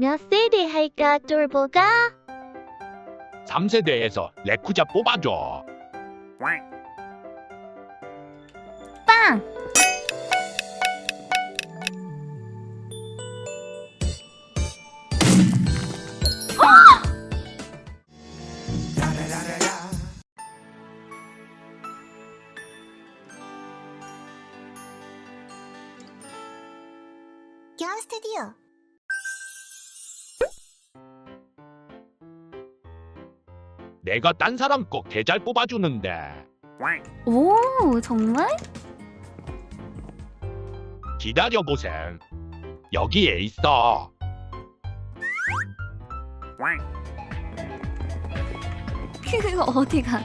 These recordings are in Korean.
몇 세대 할까 쫄보가? 3세대에서 레쿠자 뽑아줘. 빵! 경 스튜디오. 내가 딴 사람 거 개 잘 뽑아주는데. 오, 정말? 기다려보셈. 여기에 있어. 그거 어디가?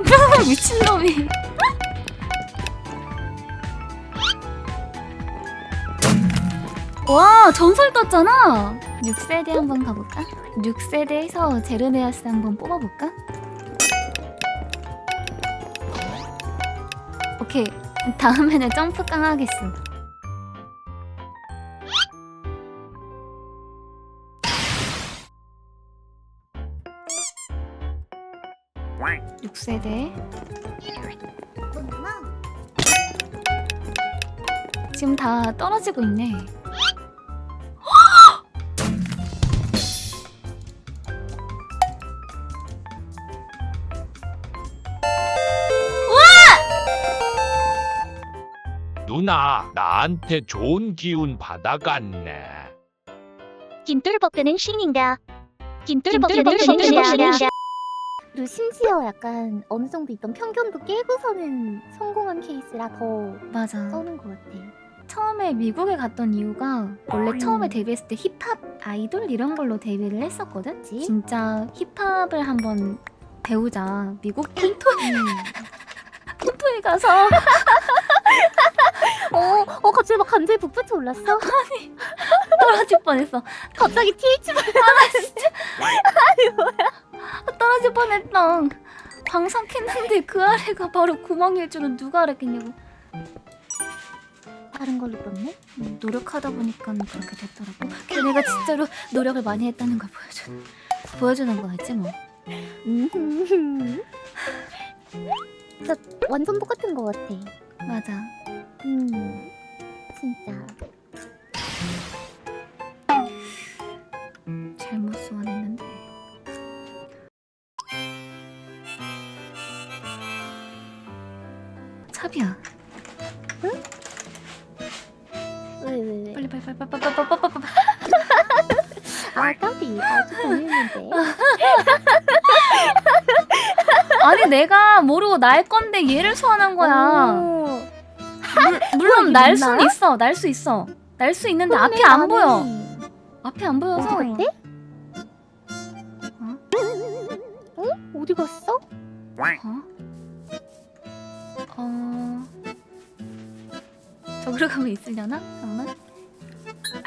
미친놈이. 와, 전설 떴잖아. 6세대 한번 가볼까? 6세대에서 제르네아스 한번 뽑아볼까? 오케이. 다음에는 점프 깡하겠음. 육세대 지금 다 떨어지고 있네. 누나, 나한테 좋은 기운 받아갔네. 김돌복근은 신인가? 김돌복근은 신인가? 그리고 심지어 약간 어느 정도 있던 편견도 깨고서는 성공한 케이스라 더 맞아. 떠는 것 같아. 처음에 미국에 갔던 이유가 원래 음. 처음에 데뷔했을 때 힙합 아이돌 이런 걸로 데뷔를 했었거든. 그치? 진짜 힙합을 한번 배우자. 미국 콘토 음. 콘토에 가서 어, 어 갑자기 막 감정이 북받쳐 올랐어. 떨어질 뻔했어. 갑자기 TH 떨어질 뻔했다. 광석했는데 그 아래가 바로 구멍일 줄은 누가 알았겠냐고. 다른 걸로 떴네. 음, 노력하다 보니까 그렇게 됐더라고. 걔네가 진짜로 노력을 많이 했다는 걸 보여줘. 보여주는 거였지 뭐. 음. 진짜 완전 똑같은 것 같아. 맞아. 아, 딸이. 아니, 내가 모르고 날 건데 얘를 소환한 거야 오. 물론 날 있나? 수는 있어 날 수 있어 날 수 있는데 앞이 안 보여 앞이 안 보여서 어디 어? 어디 갔어? 어? 어... 저기로 가면 있으려나? 잠깐만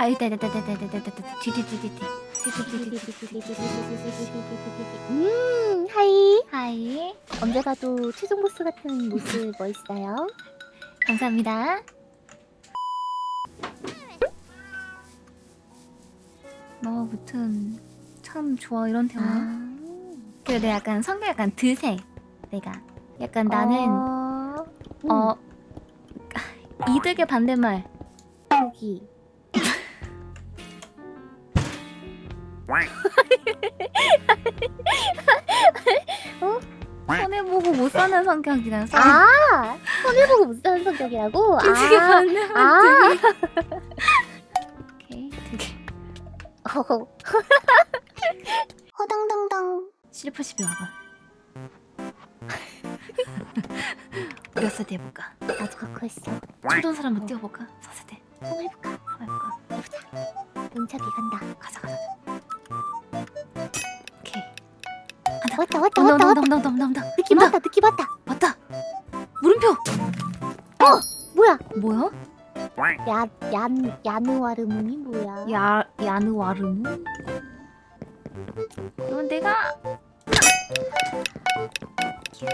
아 이따 이따 이따 이따 이따 이따 이따 뒤뒤뒤뒤뒤 음, 하이. 하이 언제 봐도 최종 보스 같은 모습 멋있어요. 감사합니다 뭐 무튼 참 좋아 이런 대화 그래 내 약간 성격 약간 드세 내가 약간 나는 어, 어 이득의 반대말 여기 손해보고 못 사는 성격이라서 아, 손해보고 못 사는 성격이라고? 이득의 아, 반대말. 아. 오케이 되게 어. 허당당당. 실퍼십이 와봐. 몇 세대 해볼까? 나도 갖고 있어. 초던 사람 한번 뛰어볼까? 4세대 한번 해볼까? 한번 해볼까? 문차비 간다. 가자 가자 왔다, 왔다, 온다 왔다, 온다 왔다. 온다 온다 온다 온다 느낌 온다. 왔다, 느낌 왔다. 맞다 물음표 뭐야? 뭐야? 야, 얀, 야누아르문이 뭐야? 야 야누와르무 이건 내가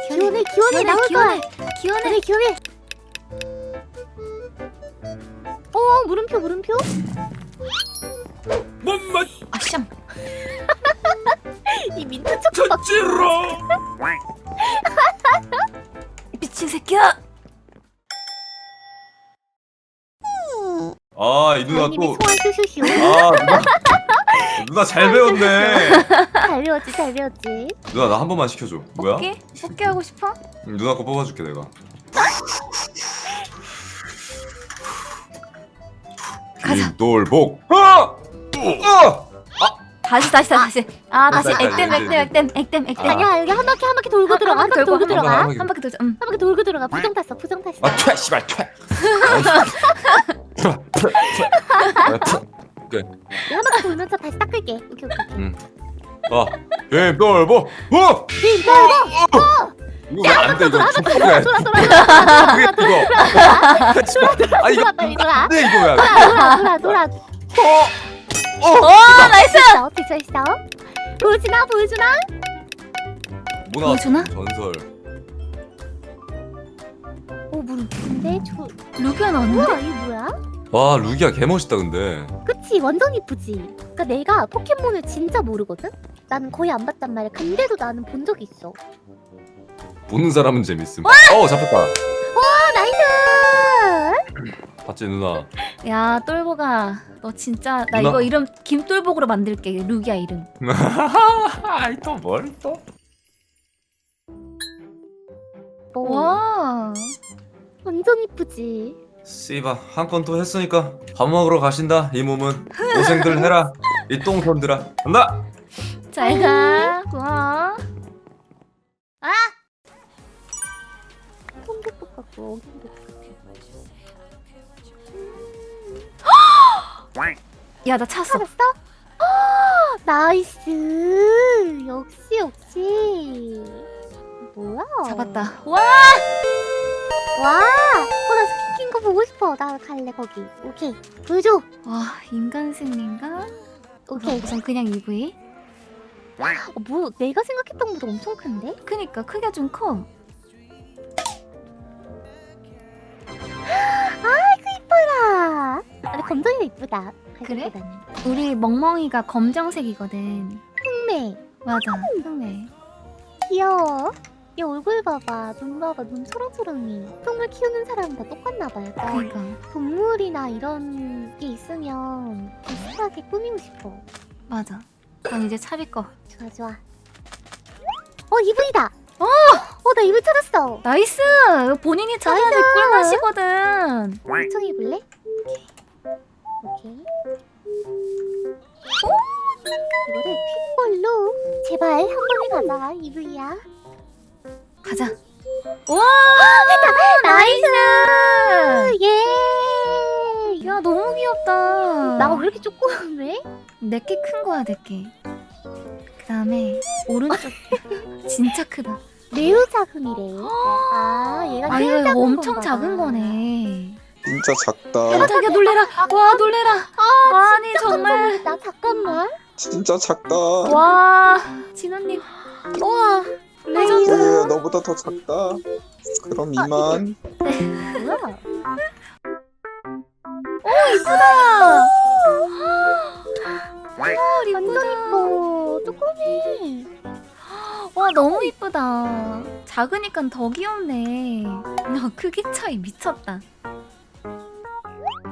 기원해, 기원해, 나올 거야. 기원해 기원해, 기원해. 어, 물음표, 물음표? 못 아쌈. 이 민트 초코 맞췄지롱 미친 새끼야. 아이 누나 님이 또 소원 아 누나 누나 잘 배웠네 잘 배웠지 잘 배웠지 누나 나 한 번만 시켜줘 뭐야? 뽑기? 뽑기 하고 싶어? 응, 누나 거 뽑아줄게 내가 가자. 돌복 아! 아! 다시 다시 다시. 아 다시 됐다, 액땜 액땜. 액땜 액땜 액땜. 아니야 여기 한 바퀴 한 바퀴 돌고 들어가 한 바퀴 돌고 들어가 한 한 바퀴. 한 돌자. 음. 바퀴 돌고 들어가 부정 탔어 부정 탔어 아 퇴! 씨발 퇴! 내가 한 바퀴 돌면서 다시 닦을게 오케이 오케이 오케이 아, 예, 돌복 어! 님 돌고 이거 왜안 돼 이거 돌아 돌아 돌아 그게 이거 아 이거 돌아 돌아 안돼 이거 왜안 돌아 돌아 돌아 어! 어! 오 나이스. 됐어 됐어 됐어. 보여주나 보여주나? 뭐 나왔어? 보여주나? 전설. 오 근데 저 루비아 나왔는데? 우와 이거 뭐야? 와 루기야 개멋있다 근데. 그치 완전 이쁘지? 그니까 내가 포켓몬을 진짜 모르거든? 나는 거의 안 봤단 말이야. 근데도 나는 본 적이 있어. 보는 사람은 재밌음. 어 잡혔다. 아 나이스! 봤지 누나 야 똘보가 너 진짜 나? 이거 이름 김똘복으로 만들게 루기아 이름. 아이 또뭘또 오, 와. 완전 이쁘지 씨바 한 건 또 했으니까 밥 먹으러 가신다 이 몸은 고생들 해라 이 똥손들아 간다 잘 가. 고마워. 손톱 같고 어김도 같아 야 나 찼어. 살았어? 어, 나이스 역시 역시 뭐야 잡았다. 와. 와! 어, 나 스킨 낀거 보고 싶어. 나 갈래, 거기. 오케이. 보여줘. 와 인간 승리인가? 오케이. 우선 그냥 EV. 어, 뭐, 내가 생각했던 것보다 엄청 큰데? 그니까 크기가 좀 커. 이쁘다. 그래? 갈색보다는. 우리 멍멍이가 검정색이거든. 흑매. 맞아. 흑매. 귀여워. 얘 얼굴 봐봐. 눈 봐봐. 눈 초롱초롱이. 동물 키우는 사람은 다 똑같나 봐. 약간 그니까 동물이나 이런 게 있으면 비슷하게 꾸미고 싶어. 맞아. 그럼 이제 차비 거. 좋아, 좋아. 어, 이분이다. 어! 어, 나 이분 찾았어. 나이스. 본인이 찾아야 될 꿀맛이거든. 엄청 입을래? 오케이. 오! 이거를 퀵볼로 제발 한 번에 가자 이브이야. 가자. 와 나이스. 예. 야 너무 귀엽다. 나가 왜 이렇게 조그매? 내게 큰 거야 내게. 그다음에 오른쪽 진짜 크다. 매우 작음이래. 아 얘가 아 제일 이거 작은 엄청 건가 작은 봐. 거네. 진짜 작다. 깜짝이야 놀래라. 와 놀래라. 아, 니 정말. 나 잠깐만. 진짜 작다. 와 진원님. 우와 레전드. 왜 너보다 더 작다. 그럼 이만. 뭐야? 헐 완전 이쁘다. 이뻐. 조그매. 와 너무 이쁘다. 작으니까 더 귀엽네. 야 크기 차이 미쳤다.